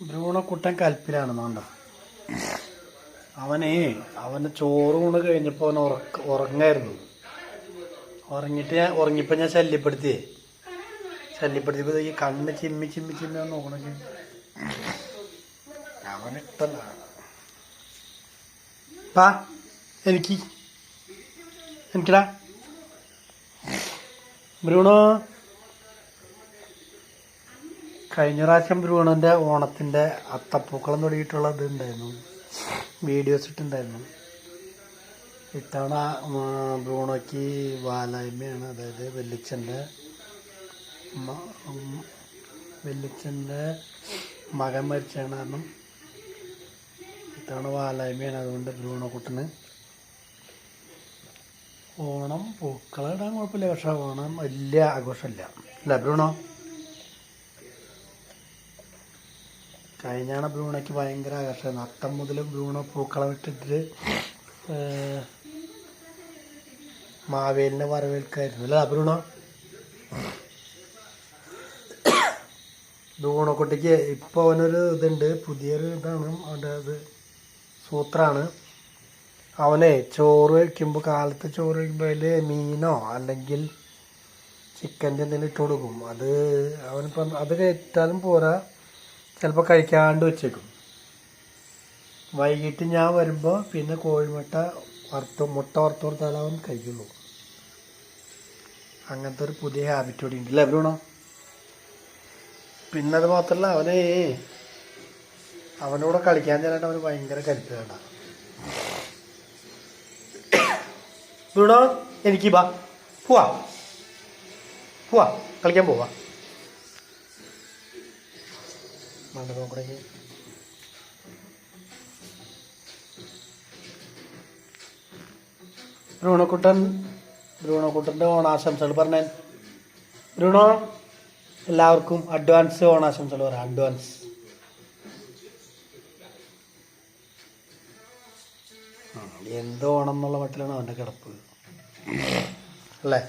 ബ്രൂണക്കുട്ടൻ മാണ്ട അവനെ അവന് ചോറ് കൊണ്ട് കഴിഞ്ഞപ്പോൾ അവൻ ഉറക്ക ഉറങ്ങായിരുന്നു. ഉറങ്ങിയിട്ട് ഞാൻ ഉറങ്ങിയപ്പോൾ ഞാൻ ശല്യപ്പെടുത്തിയേ. ശല്യപ്പെടുത്തിയപ്പോൾ ഈ കണ്ണ് ചിമ്മി ചിമ്മി ചിമ്മി ഒന്ന് നോക്കണമെങ്കിൽ അവനിട്ടല്ല പാ എനിക്ക്. എനിക്കടാ. ബ്രൂണോ കഴിഞ്ഞ പ്രാവശ്യം ഭ്രൂണന്റെ ഓണത്തിന്റെ അത്തപ്പൂക്കളം തുടങ്ങിയിട്ടുള്ള ഇത് ഉണ്ടായിരുന്നു. വീഡിയോസ് ഇട്ടുണ്ടായിരുന്നു. ഇത്തവണ ഭ്രൂണയ്ക്ക് വാലായ്മയാണ്. അതായത് വെല്ലിച്ചന്റെ വെല്ലിച്ചന്റെ മകൻ മരിച്ചാണ് കാരണം ഇത്തവണ വാലായ്മയാണ്. അതുകൊണ്ട് ബ്രൂണോ കുട്ടന് ഓണം പൂക്കളം ഇടാൻ കുഴപ്പമില്ല. പക്ഷെ ഓണം വലിയ ആഘോഷമില്ല. അല്ല ബ്രൂണോ? കഴിഞ്ഞാണ് ബ്രൂണോയ്ക്ക് ഭയങ്കര ആകർഷണം. അത്തം മുതൽ ബ്രൂണോ പൂക്കളം ഇട്ടിട്ട് മാവേലിനെ വരവേൽക്കായിരുന്നു. അല്ല ബ്രൂണോ ബ്രൂണോ കുട്ടിക്ക് ഇപ്പോൾ അവനൊരു ഇതുണ്ട്. പുതിയൊരു ഇതാണ് അവന്റെ അത് സൂത്രാണ്. അവനെ ചോറ് വയ്ക്കുമ്പോൾ കാലത്ത് ചോറ് വയ്ക്കുമ്പോൾ അതിൽ മീനോ അല്ലെങ്കിൽ ചിക്കന്റെ എന്തെങ്കിലും ഇട്ട് കൊടുക്കും. അത് അവനിപ്പം അത് കയറ്റാലും പോരാ. ചിലപ്പോൾ കഴിക്കാണ്ട് വെച്ചേക്കും. വൈകിട്ട് ഞാൻ വരുമ്പോൾ പിന്നെ കോഴിമുട്ട വറുത്ത് മുട്ട വറുത്ത് കൊടുത്താലും അവൻ കഴിക്കുള്ളൂ. അങ്ങനത്തെ ഒരു പുതിയ ഹാബിറ്റ് കൂടി ഉണ്ട്. അല്ലേ ബ്രൂണോ പിന്നെ അത് മാത്രമല്ല അവനെ അവനോട് കളിക്കാൻ ചെല്ലാണ്ട് അവന് ഭയങ്കര കരുത്തേണ്ട ബ്രൂണോ എനിക്ക് ബാ പോവാ. പോവാ. കളിക്കാൻ പോവാ. മണ്ഡപം കൂടെ ബ്രൂണക്കുട്ടൻ ബ്രൂണക്കുട്ടന്റെ ഓണാശംസകൾ പറഞ്ഞേ. ബ്രൂണോ എല്ലാവർക്കും അഡ്വാൻസ് ഓണാശംസകൾ പറയാം അഡ്വാൻസ് എന്തോ ഓണം എന്നുള്ള മട്ടിലാണ് അവന്റെ കിടപ്പ്. അല്ലേ?